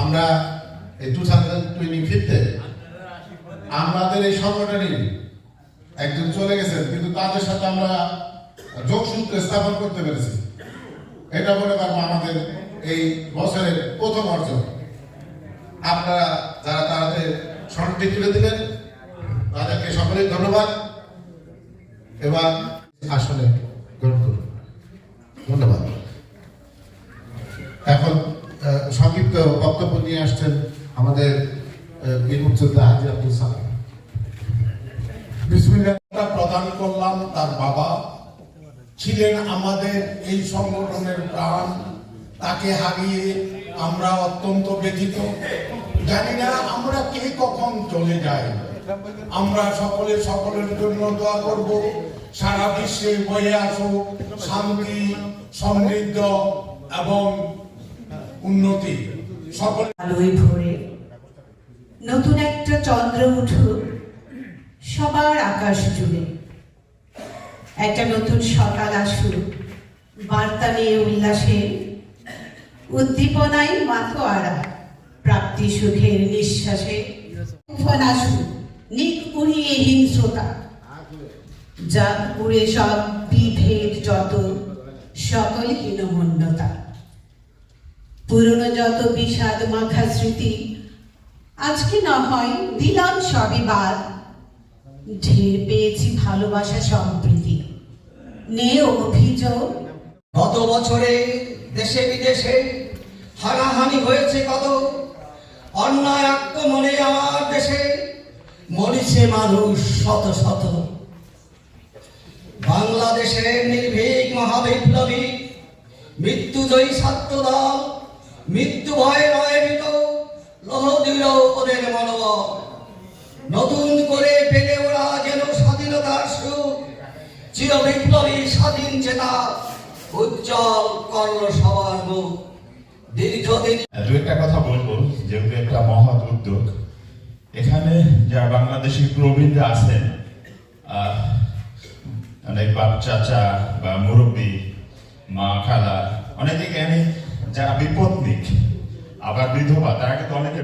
আমরা এই two thousand twenty ফিফতে আমাদের এই সংগঠনই একজন চলে গেছেন, কিন্তু তাদের সাথে আমরা যোগসূত্র স্থাপন করতে পেরেছি। এটা মনে করব আমাদের এই বছরের প্রথম অর্জন। আপনারা যারা তাদের সনটি তুলে দিলেন, তাদেরকে সকলেই ধন্যবাদ। এবার আসলে গ্রহণ করুন। ধন্যবাদ। এখন আহ, বক্তব্য নিয়ে আসছেন আমাদের প্রদান করলাম তার বাবা। ছিলেন আমাদের এই সংগঠনের প্রাণ। তাকে হারিয়ে আমরা অত্যন্ত ব্যথিত। জানি না আমরা কে কখন চলে যাই। আমরা সকলে সকলের জন্য দোয়া করব। সারা বিশ্বে বয়ে আসুক শান্তি সমৃদ্ধ এবং উন্নতি। নতুন একটা চন্দ্র উঠুক সবার আকাশ জুড়ে। একটা নতুন সকাল আসুক। বার্তা নিয়ে উল্লাসে, উদ্দীপনায় মাথোয়ারা প্রাপ্তি সুখের নিঃশ্বাসে। তুফান আসুক, নিক উড়িয়ে হিংস্রতা যাক উড়ে সব বিভেদ যত, সকল হীনমন্যতা। পুরনো যত বিষাদ মাখা স্মৃতি, আজকে না হয় দিলাম সবই বাদ। ঢের পেয়েছি ভালোবাসা সম্প্রীতি। নে অভিযোগ। গত বছরে দেশে বিদেশে হানাহানি হয়েছে কত? অন্যায় আক্রমণে আমার দেশে মরিছে মানুষ শত শত। বাংলাদেশের নির্ভীক মহাবিপ্লবী, মৃত্যুজয়ী ছাত্র দল মৃত্যু ভয়ে নয় মৃত লহ দিল ওদের মনোবল নতুন করে পেলে ওরা যেন স্বাধীনতার সুখ, চির বিপ্লবী স্বাধীন চেতা, উজ্জ্বল করল সবার মুখ। দু একটা কথা বলব, যেহেতু একটা মহৎ উদ্যোগ। এখানে যারা বাংলাদেশি প্রবীণরা আছেন অনেক বাপ চাচা বা মুরব্বী, মা খালা অনেকে এখানে যারা বিপত্নিক, আবার বিধবা, তারা কিন্তু অনেকে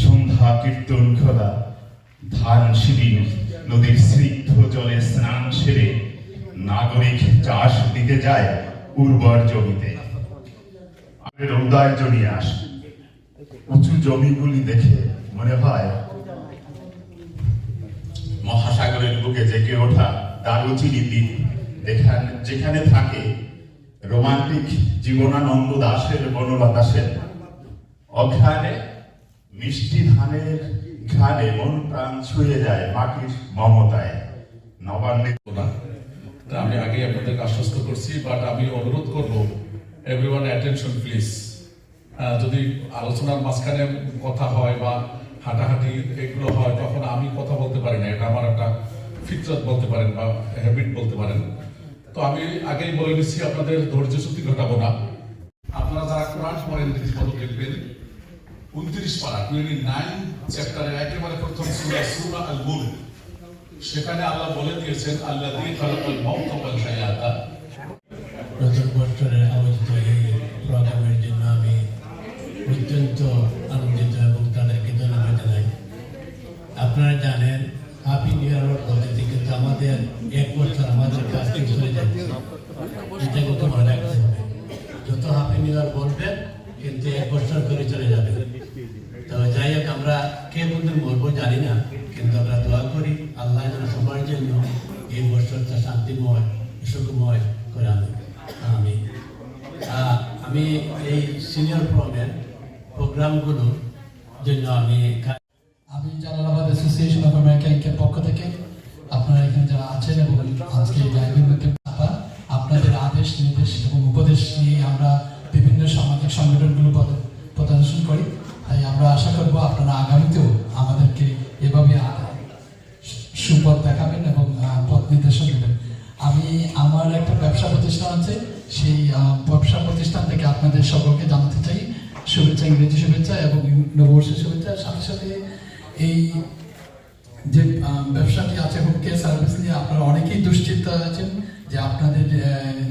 সন্ধ্যা কীর্তন খোলা, ধান শিবির নদীর স্নিগ্ধ জলে স্নান সেরে নাগরিক চাষ দিতে যায় উর্বর জমিতে। উদয় জমিয়ে আসে। উঁচু জমিগুলি দেখে মনে হয় মহাসাগরের বুকে জেগে ওঠা দারুচিনি দ্বীপ যেখানে থাকে রোমান্টিক জীবনানন্দ দাসের, বনলতা সেন। অঘ্রাণে মিষ্টি ধানের ঘ্রাণে মন প্রাণ ছুঁয়ে যায় মাটির মমতায়। নবান্নে আমি আগে আপনাদেরকে আশ্বস্ত করছি বাট আমি অনুরোধ করব এভরিওয়ান অ্যাটেনশন প্লিজ যদি আলোচনার মাঝখানে কথা হয় বা হাঁটাহাঁটি এগুলো হয়, তখন আমি কথা বলতে পারি না। এটা আমার একটা ফিতরত বলতে পারেন বা হ্যাবিট বলতে পারেন। তো আমি আগেই বলে দিচ্ছি আপনাদের ধৈর্য সত্যি ঘটাবো না। আপনারা যারা কোরআন পড়েন রীতিমতো দেখবেন। উনত্রিশ পারা টোয়েন্টি নাইন চ্যাপ্টারের একেবারে প্রথম সুরা সুরা আল মুল্ক সেখানে আল্লাহ বলে দিয়েছেন আল্লাহ দিয়ে এই অত্যন্ত আপনারা জানেন হ্যাপি নিউ ইয়ার কিন্তু আমাদের আমাদের কাছ থেকে চলে এটা কিন্তু মনে রাখতে হবে যত নিউ ইয়ার বলবেন, কিন্তু এক বছর করে চলে যাবে। তো যাই হোক, আমরা কে বন্ধু বলব জানি না, কিন্তু আমরা দোয়া করি, আল্লাহ যেন সবার জন্য এই বছরটা শান্তিময়, সুখময় করে আমি আমি এই সিনিয়র প্রোগ্রামের প্রোগ্রামগুলোর জন্য আমি আমি জালালাবাদ অ্যাসোসিয়েশন অফ আমেরিকানকে পক্ষ থেকে যারা আছেন এবং আজকে আপনাদের আদেশ, নির্দেশ এবং উপদেশ নিয়ে আমরা বিভিন্ন সামাজিক সংগঠনগুলো প্রদর্শন করি। তাই আমরা আশা করব আপনারা আগামীতেও আমাদেরকে এভাবে সুপথ দেখাবেন এবং পথ নির্দেশন দেবেন। আমি, আমার একটা ব্যবসা প্রতিষ্ঠান আছে। সেই ব্যবসা প্রতিষ্ঠান থেকে আপনাদের সকলকে জানাতে চাই। শুভেচ্ছা ইংরেজি শুভেচ্ছা এবং নববর্ষের শুভেচ্ছা। সাথে সাথে এই যে ব্যবসাটি আছে হোম কেয়ার সার্ভিস নিয়ে আপনারা অনেকেই দুশ্চিন্তা আছেন যে আপনাদের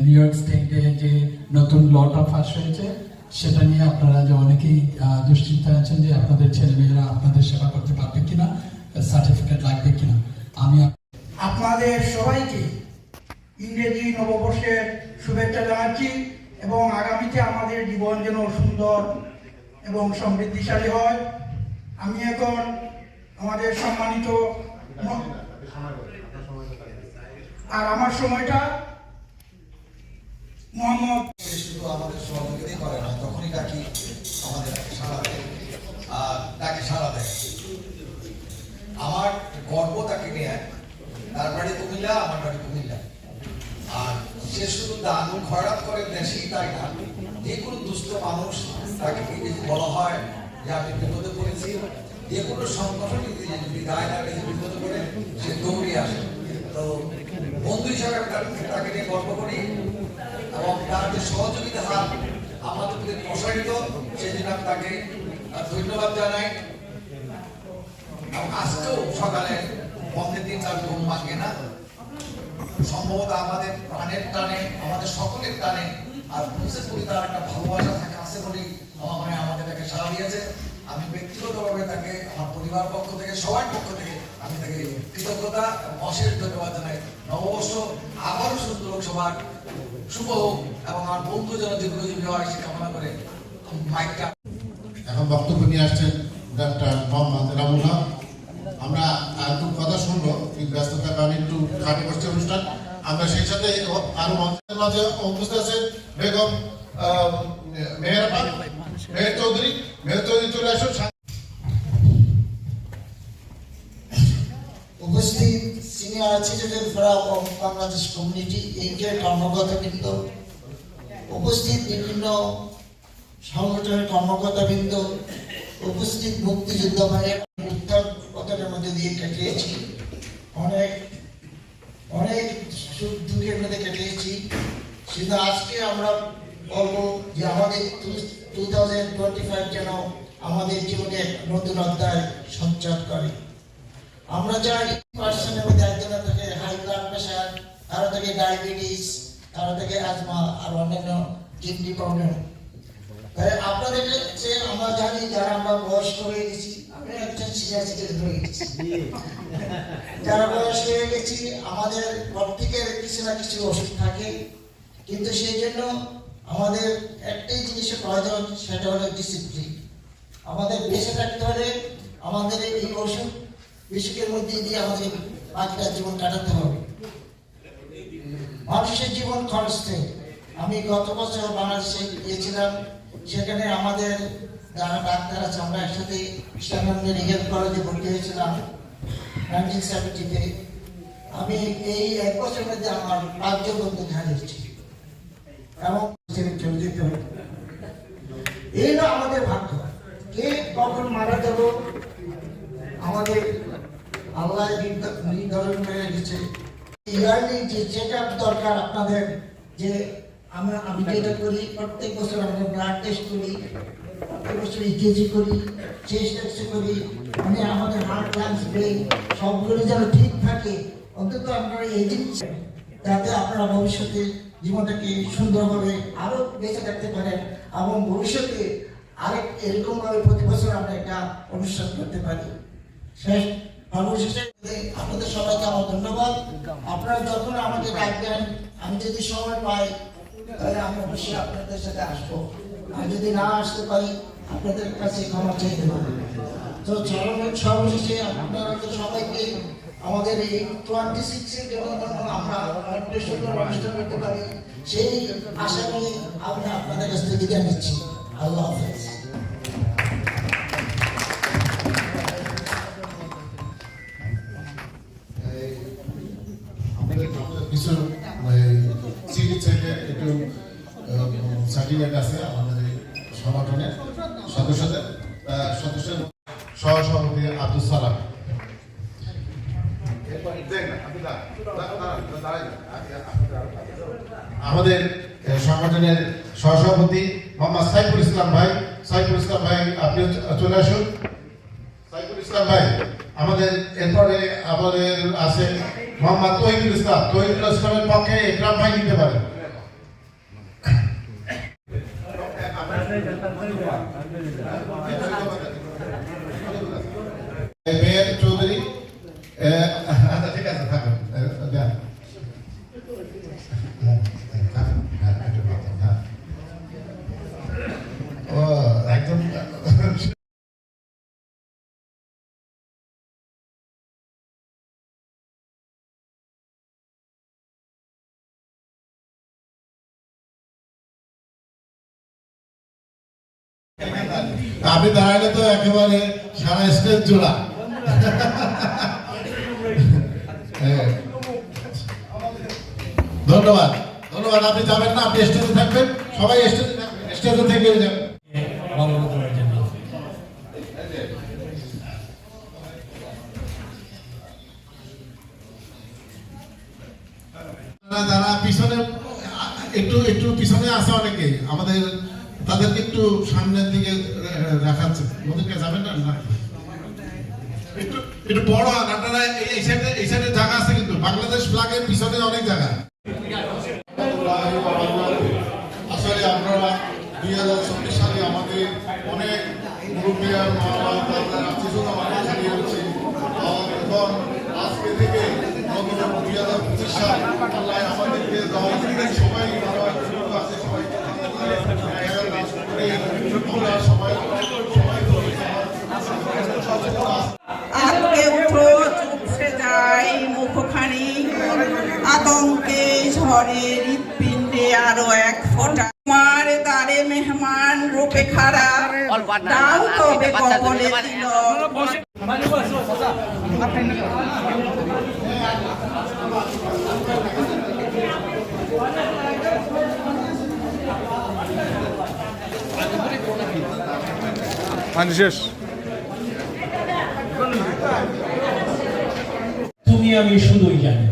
নিউ ইয়র্ক স্টেটে যে নতুন লটা পাস হয়েছে সেটা নিয়ে আপনারা যে অনেকেই আহ, দুশ্চিন্তায় আছেন যে আপনাদের ছেলেমেয়েরা আপনাদের সেবা করতে পারবে কিনা সার্টিফিকেট লাগবে কিনা। আমি আপনাদের সবাইকে ইংরেজি নববর্ষের শুভেচ্ছা জানাচ্ছি এবং আগামীতে আমাদের জীবন যেন সুন্দর এবং সমৃদ্ধিশালী হয়। আমি এখন আমাদের সম্মানিত আর আমার সময়টা আমার গর্ব তাকে কুমিল্লা, আমার কুমিল্লা। আর শুধু দান করে, দেশেই তাই না? যে কোনো দুস্থ মানুষ তাকে বলা হয়? যে আমি বিপদে পড়েছি যে কোনো সংগঠন যদি যদি গায়ে লাগে যে বিপদে পড়ে, সে দৌড়ে আসে। তো বন্ধু হিসাবে তাকে- নিয়ে গর্ব করি এবং তার যে সহযোগিতা হাত আমাদের প্রতি প্রসারিত জন্য আমি তাকে ধন্যবাদ জানাই। আজকেও সকালে বন্ধের দিন তার ঘুম ভাঙে না। সম্ভবত আমাদের প্রাণের টানে, আমাদের সকলের টানে আর পুলিশের প্রতি তার একটা ভালোবাসা থাকে আছে বলেই আমার মনে আমাদের তাকে সাড়া দিয়েছে। আমি ব্যক্তিগতভাবে তাকে, আমার পরিবার পক্ষ থেকে, সবার পক্ষ থেকে আমি তাকে কৃতজ্ঞতা অশেষ ধন্যবাদ জানাই। নববর্ষ আবারও সুন্দর হোক সবার, শুভ হোক এবং আমার বন্ধু যেন দীর্ঘজীবী হয় সে কামনা করে মাইকটা এখন বক্তব্য নিয়ে আসছেন ডাক্তার মোহাম্মদ রামুল্লাহ আমরা একটু কথা শুনব ব্যস্ততার কারণে একটু খাটে বসছে অনুষ্ঠান। আমরা সেই সাথে আরও মঞ্চের মাঝে উপস্থিত আছেন বেগম উপস্থিত senior citizen forum of Bangladesh community এর কর্মকর্তাবৃন্দ উপস্থিত বিভিন্ন সংগঠনের কর্মকর্তাবৃন্দ উপস্থিত মুক্তিযুদ্ধ ভাইয়ের উত্তর পতনের মধ্যে দিয়ে কাটিয়েছি। অনেক অনেক সুখ দুঃখের মধ্যে কাটিয়েছি। কিন্তু আজকে আমরা বলব যে আমাদের টু যেন আমাদের জীবনে এক নতুন অধ্যায় সঞ্চার করে। আমরা চাই পার্সনের মধ্যে একজনের থেকে হাই ব্লাড প্রেশার কারও থেকে ডায়াবেটিস কারও থেকে আজমা আর অন্যান্য কিডনি প্রবলেম আপনাদের কাছে আমরা জানি যারা আমরা বয়স্ক হয়ে গেছি আমি একজন সিনিয়র সিটিজেন হয়ে গেছি। যারা বয়স হয়ে গেছি, আমাদের প্রত্যেকের কিছু না কিছু ওষুধ থাকে, কিন্তু সেই জন্য আমাদের একটাই জিনিসের প্রয়োজন সেটা হলো ডিসিপ্লিন আমাদের বেঁচে থাকতে হলে আমাদের এই ওষুধ বিশুকের মধ্যে দিয়ে আমাদের বাকিটা জীবন কাটাতে হবে। মানুষের জীবন ক্ষণস্থায়ী আমি গত বছর বাংলাদেশে গিয়েছিলাম, সেখানে আমাদের যারা ডাক্তার আছে, আমরা একসাথে ইসলাম মেডিকেল কলেজে ভর্তি হয়েছিলাম নাইনটিন সেভেন্টিতে আমি এই এক বছরের মধ্যে আমার পাঁচজন বন্ধু হারিয়েছি এবং এই না আমাদের ভাগ্য। কে কখন মারা যাব? আমাদের আল্লাহ নির্ধ- নির্ধারণ করে রেখেছে। ইয়ারলি যে চেক দরকার আপনাদের, যে আমরা আমি যেটা করি, প্রত্যেক বছর আমরা ব্লাড টেস্ট করি, প্রত্যেক বছর ইকেজি করি চেস্ট এক্সরে করি মানে আমাদের হার্ট লাংস ব্রেন সবগুলো যেন ঠিক থাকে। অন্তত আপনারা এই জিনিস যাতে আপনারা ভবিষ্যতে জীবনটাকে সুন্দরভাবে আরও বেঁচে থাকতে পারেন এবং ভবিষ্যতে আরেক এরকম ভাবে প্রতি বছর আমরা একটা অনুষ্ঠান করতে পারি। শেষ, সর্বশেষে আপনাদের সবাইকে আমার ধন্যবাদ। আপনারা যখন আমাকে ডাকবেন, আমি যদি সময় পাই, তাহলে আমি অবশ্যই আপনাদের সাথে আসব। আর যদি না আসতে পারি, আপনাদের কাছে ক্ষমা চাইতে পারি তো সর্ব- সর্বশেষে আপনাদের সবাইকে আমাদের এই টোয়েন্টি সিক্সের যেমন আমরা সুন্দর অনুষ্ঠান করতে পারি, সেই আশা নিয়ে আমি আপনাদের কাছ থেকে বিদায় আল্লাহ হাফেজ। আমাদের সংগঠনের সহসভাপতি মোহাম্মদ সাইফুল ইসলাম ভাই। সাইফুল ইসলাম ভাই, আপনি চলে আসুন। সাইফুল ইসলাম ভাই, আমাদের এরপরে আমাদের আছে মোহাম্মদ তহিদুল ইসলাম। তহিদুল ইসলামের পক্ষে একরাম ভাই নিতে পারেন। আপনি দাঁড়ালে তো একেবারে সারা স্টেজ জোড়া। হ্যাঁ। ধন্যবাদ। ধন্যবাদ, আপনি যাবেন না, আপনি স্টেজে থাকবেন। সবাই স্টেজে থেকে যাবেন। যারা পিছনে, একটু একটু পিছনে আছে অনেকে আমাদের তাদেরকে একটু সামনের দিকে রাখাচ্ছে। ওদেরকে যাবেন না? না। একটু একটু বড় এই- সাইডে, এই সাইডে জায়গা আছে কিন্তু। বাংলাদেশ ফ্ল্যাগের পিছনে অনেক জায়গা। আসলে আমরা দুই হাজার চব্বিশ সালে আমাদের অনেক হচ্ছে এখন আজকে থেকে দুই হাজার পঁচিশ সাল আমাদেরকে সবাই আমরা সুযোগ আছে সবাই এগারো কাজ করে আমরা সবাই সবাই আজকে উঠো মুখখানি। আতঙ্কে ঝড়ে হৃৎপিণ্ডে আরও এক ফোঁটা। তোমার দ্বারে মেহমান রূপে খাড়া। দাও তবে কবলে দিল তুমি আমি শুধুই জানি।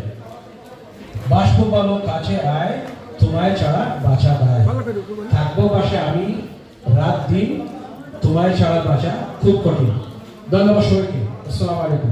বাষ্প বলো কাছে আয়, তোমায় ছাড়া বাঁচা দায় থাকব পাশে আমি রাত দিন, তোমায় ছাড়া বাঁচা খুব কঠিন। ধন্যবাদ সবাইকে। আসসালামু আলাইকুম।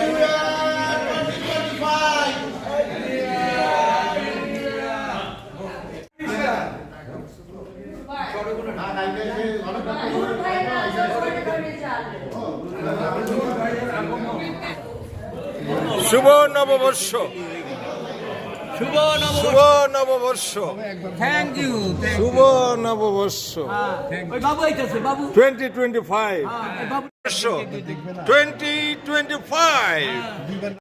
শুভ নববর্ষ। শুভ শুভ নববর্ষ। থ্যাংক ইউ শুভ নববর্ষ। Twenty twenty five twenty twenty five